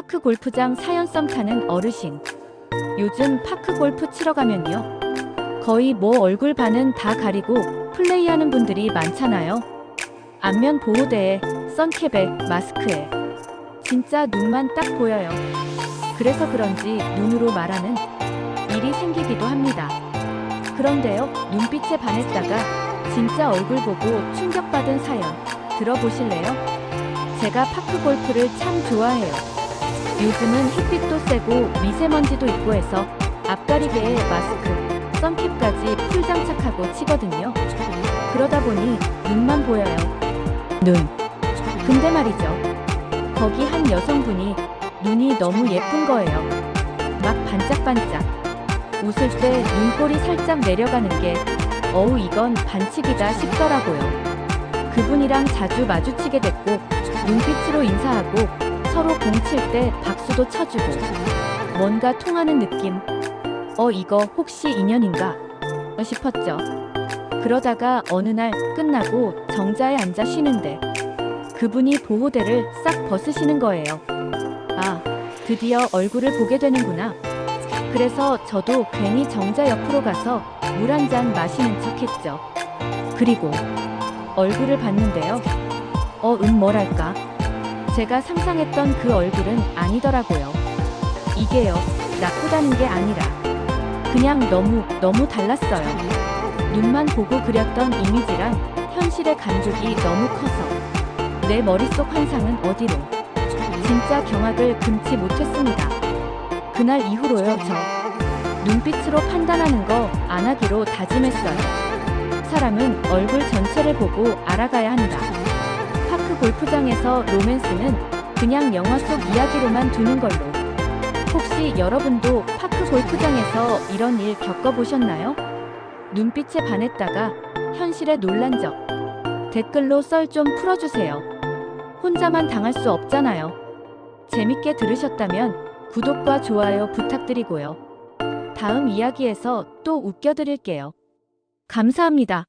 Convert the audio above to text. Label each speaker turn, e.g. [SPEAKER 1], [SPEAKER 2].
[SPEAKER 1] 파크 골프장 사연 썸 타는 어르신. 요즘 파크 골프 치러 가면요. 거의 뭐 얼굴 반은 다 가리고 플레이하는 분들이 많잖아요. 안면 보호대에, 선캡에, 마스크에. 진짜 눈만 딱 보여요. 그래서 그런지 눈으로 말하는 일이 생기기도 합니다. 그런데요, 눈빛에 반했다가 진짜 얼굴 보고 충격받은 사연 들어보실래요? 제가 파크 골프를 참 좋아해요. 요즘은 햇빛도 세고 미세먼지도 있고 해서 앞가리개에 마스크, 선캡까지 풀 장착하고 치거든요. 그러다 보니 눈만 보여요. 눈. 근데 말이죠. 거기 한 여성분이 눈이 너무 예쁜 거예요. 막 반짝반짝. 웃을 때 눈꼬리 살짝 내려가는 게 어우 이건 반칙이다 싶더라고요. 그분이랑 자주 마주치게 됐고 눈빛으로 인사하고 서로 공칠 때 박수도 쳐주고 뭔가 통하는 느낌. 어 이거 혹시 인연인가 싶었죠. 그러다가 어느 날 끝나고 정자에 앉아 쉬는데 그분이 보호대를 싹 벗으시는 거예요. 아, 드디어 얼굴을 보게 되는구나. 그래서 저도 괜히 정자 옆으로 가서 물 한 잔 마시는 척 했죠. 그리고 얼굴을 봤는데요. 어, 음, 뭐랄까. 제가 상상했던 그 얼굴은 아니더라고요. 이게요, 나쁘다는 게 아니라 그냥 너무, 너무 달랐어요. 눈만 보고 그렸던 이미지랑 현실의 간격이 너무 커서 내 머릿속 환상은 어디로. 진짜 경악을 금치 못했습니다. 그날 이후로요, 저. 눈빛으로 판단하는 거 안 하기로 다짐했어요. 사람은 얼굴 전체를 보고 알아가야 한다. 골프장에서 로맨스는 그냥 영화 속 이야기로만 두는 걸로. 혹시 여러분도 파크 골프장에서 이런 일 겪어보셨나요? 눈빛에 반했다가 현실에 놀란 적. 댓글로 썰 좀 풀어주세요. 혼자만 당할 수 없잖아요. 재밌게 들으셨다면 구독과 좋아요 부탁드리고요. 다음 이야기에서 또 웃겨드릴게요. 감사합니다.